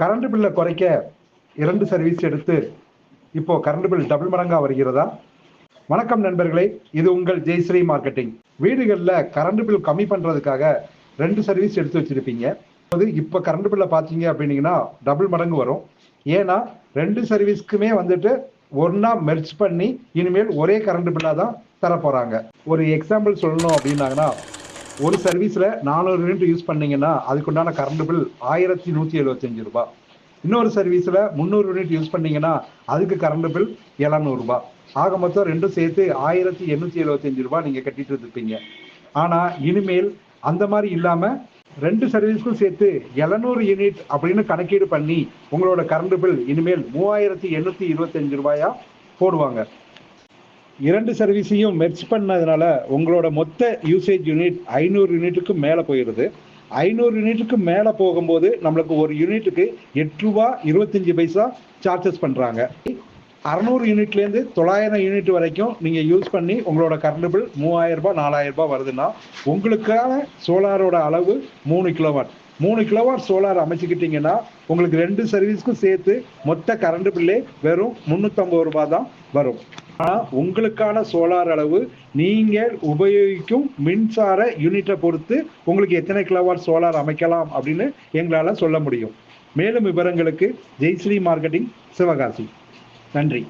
Current பில்லை குறைக்க இரண்டு சர்வீஸ் எடுத்து இப்போ கரண்ட் பில் டபுள் மடங்கா வருகிறதா? வணக்கம் நண்பர்களே இது உங்கள் ஜெய்ஸ்ரீ மார்க்கெட்டிங். வீடுகளில் கரண்ட் பில் கம்மி பண்ணுறதுக்காக ரெண்டு சர்வீஸ் எடுத்து வச்சிருப்பீங்க. அது இப்போ கரண்ட் பில்லை பார்த்தீங்க அப்படின்னீங்கன்னா டபுள் மடங்கு வரும். ஏன்னா ரெண்டு சர்வீஸ்க்குமே வந்துட்டு ஒன்றா மெர்ச் பண்ணி இனிமேல் ஒரே கரண்ட் பில்லாக தான் தரப்போகிறாங்க ஒரு எக்ஸாம்பிள் சொல்லணும் அப்படின்னாங்கன்னா ஒரு சர்வீஸில் நானூறு யூனிட் யூஸ் பண்ணீங்கன்னா அதுக்குண்டான கரண்ட் பில் ஆயிரத்தி நூற்றி எழுபத்தஞ்சு ரூபாய். இன்னொரு சர்வீஸில் முந்நூறு யூனிட் யூஸ் பண்ணீங்கன்னா அதுக்கு கரண்ட் பில் எழுநூறுபா ஆக மொத்தம் ரெண்டும் சேர்த்து ஆயிரத்தி எண்ணூற்றி எழுபத்தஞ்சு ரூபாய் நீங்கள் கட்டிட்டு இருப்பீங்க ஆனால் இனிமேல் அந்த மாதிரி இல்லாமல் ரெண்டு சர்வீஸ்க்கும் சேர்த்து எழுநூறு யூனிட் அப்படின்னு கணக்கீடு பண்ணி உங்களோட கரண்ட் பில் இனிமேல் மூவாயிரத்தி எண்ணூற்றி இருபத்தஞ்சு ரூபாயா போடுவாங்க. இரண்டு சர்வீஸையும் மெர்ச் பண்ணதுனால உங்களோட மொத்த யூசேஜ் யூனிட் ஐநூறு யூனிட்டுக்கு மேலே போயிடுது ஐநூறு யூனிட்டுக்கு மேலே போகும்போது நம்மளுக்கு ஒரு யூனிட்டுக்கு எட்டு ரூபா இருபத்தஞ்சி பைசா சார்ஜஸ் பண்ணுறாங்க அறநூறு யூனிட்லேருந்து தொள்ளாயிரம் யூனிட் வரைக்கும் நீங்கள் யூஸ் பண்ணி உங்களோட கரண்ட் பில் மூவாயிரம் ரூபாய் நாலாயிரம் ரூபாய் வருதுன்னா உங்களுக்கான சோலாரோட அளவு மூணு கிலோவாட் மூணு கிலோவாட் சோலார் அமைச்சுக்கிட்டீங்கன்னா உங்களுக்கு ரெண்டு சர்வீஸ்க்கும் சேர்த்து மொத்த கரண்ட் பில்லே வெறும் முந்நூற்றம்பது ரூபாய் தான் வரும். ஆனால் உங்களுக்கான சோலார் அளவு நீங்கள் உபயோகிக்கும் மின்சார யூனிட்டை பொறுத்து உங்களுக்கு எத்தனை கிலோவாட் சோலார் அமைக்கலாம் அப்படின்னு எங்களால் சொல்ல முடியும். மேலும் விவரங்களுக்கு ஜெய்ஸ்ரீ மார்க்கெட்டிங் சிவகாசி. நன்றி.